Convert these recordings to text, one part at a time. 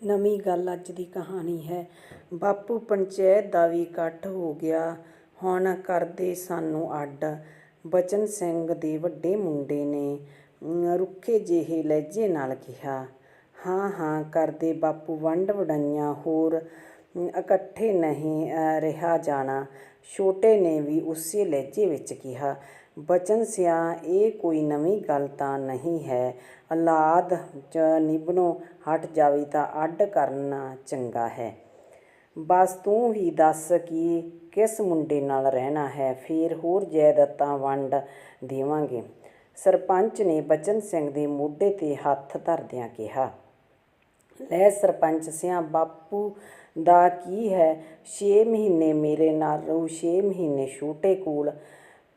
ਨਵੀਂ ਗੱਲ ਅੱਜ ਦੀ ਕਹਾਣੀ ਹੈ। ਬਾਪੂ ਪੰਚਾਇਤ ਦਾ ਵੀ ਇਕੱਠ ਹੋ ਗਿਆ। ਹੁਣ ਕਰਦੇ ਸਾਨੂੰ ਅੱਡ। ਬਚਨ ਸਿੰਘ ਦੇ ਵੱਡੇ ਮੁੰਡੇ ਨੇ ਰੁੱਖੇ ਜਿਹੇ ਲਹਿਜੇ ਨਾਲ ਕਿਹਾ, ਹਾਂ ਹਾਂ, ਕਰਦੇ ਬਾਪੂ ਵੰਡ ਵਡਾਈਆਂ ਹੋਰ ਇਕੱਠੇ ਨਹੀਂ ਰਿਹਾ ਜਾਣਾ। ਛੋਟੇ ਨੇ ਵੀ ਉਸੇ ਲਹਿਜੇ ਵਿੱਚ ਕਿਹਾ, ਬਚਨ ਸਿਆ, ਇਹ ਕੋਈ ਨਵੀਂ ਗੱਲ ਤਾਂ ਨਹੀਂ ਹੈ। ਔਲਾਦ ਚ ਨਿਭਣੋਂ ਹਟ ਜਾਵੇ ਤਾਂ ਅੱਡ ਕਰਨਾ ਚੰਗਾ ਹੈ। ਬਸ ਤੂੰ ਹੀ ਦੱਸ ਕਿ ਕਿਸ ਮੁੰਡੇ ਨਾਲ ਰਹਿਣਾ ਹੈ, ਫਿਰ ਹੋਰ ਜਾਇਦਾਦਾਂ ਵੰਡ ਦੇਵਾਂਗੇ। ਸਰਪੰਚ ਨੇ ਬਚਨ ਸਿੰਘ ਦੇ ਮੋਢੇ ਤੇ ਹੱਥ ਧਰਦਿਆਂ ਕਿਹਾ ਲੈ ਸਰਪੰਚ ਸਿਆਂ, ਬਾਪੂ ਦਾ ਕੀ ਹੈ? 6 ਮਹੀਨੇ ਮੇਰੇ ਨਾਲ ਰਹੂ 6 ਮਹੀਨੇ ਛੋਟੇ ਕੋਲ।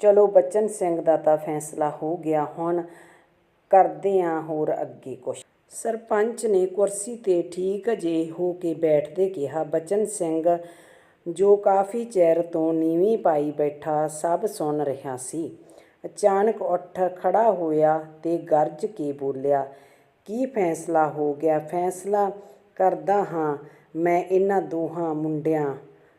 ਚਲੋ ਬਚਨ ਸਿੰਘ ਦਾ ਤਾਂ ਫੈਸਲਾ ਹੋ ਗਿਆ, ਹੁਣ ਕਰਦੇ ਆਂ ਹੋਰ ਅੱਗੇ ਕੁਛ। ਸਰਪੰਚ ਨੇ ਕੁਰਸੀ ਤੇ ਠੀਕ ਜੇ ਹੋ ਕੇ ਬੈਠਦੇ ਕਿਹਾ, ਬਚਨ ਸਿੰਘ ਜੋ ਕਾਫੀ ਚਿਰ ਤੋਂ ਨੀਵੀਂ ਪਾਈ ਬੈਠਾ, ਸਭ ਸੁਣ ਰਿਹਾ ਸੀ। ਅਚਾਨਕ ਉੱਠ ਖੜਾ ਹੋਇਆ ਤੇ ਗਰਜ ਕੇ ਬੋਲਿਆ ਕੀ ਫੈਸਲਾ ਹੋ ਗਿਆ? ਫੈਸਲਾ ਕਰਦਾ ਹਾਂ, ਮੈਂ ਇਹਨਾਂ ਦੋਹਾਂ ਮੁੰਡਿਆਂ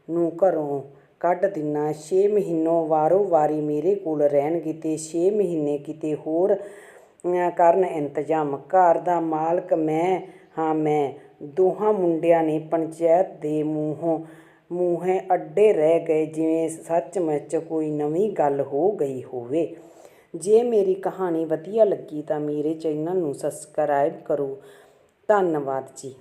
ਨੂੰ ਘਰੋਂ ਕੱਢ ਦਿਨਾ। 6 ਮਹੀਨੋਂ ਵਾਰੋ ਵਾਰੀ ਮੇਰੇ ਕੋਲ ਰਹਿਣਗੇ ਤੇ 6 ਮਹੀਨੇ ਕਿਤੇ ਹੋਰ ਕਰਨ ਇੰਤਜ਼ਾਮ। ਘਰ ਦਾ ਮਾਲਕ ਮੈਂ, ਹਾਂ, ਮੈਂ। ਦੋਹਾਂ ਮੁੰਡਿਆਂ ਨੇ ਪੰਚਾਇਤ ਦੇ ਮੂੰਹੋਂ, ਮੂੰਹੇ ਅੱਡੇ ਰਹਿ ਗਏ, ਜਿਵੇਂ ਸੱਚਮੁੱਚ ਕੋਈ ਨਵੀਂ ਗੱਲ ਹੋ ਗਈ ਹੋਵੇ। ਜੇ ਮੇਰੀ ਕਹਾਣੀ ਵਧੀਆ ਲੱਗੀ ਤਾਂ ਮੇਰੇ ਚੈਨਲ ਨੂੰ ਸਬਸਕ੍ਰਾਈਬ ਕਰੋ। ਧੰਨਵਾਦ ਜੀ।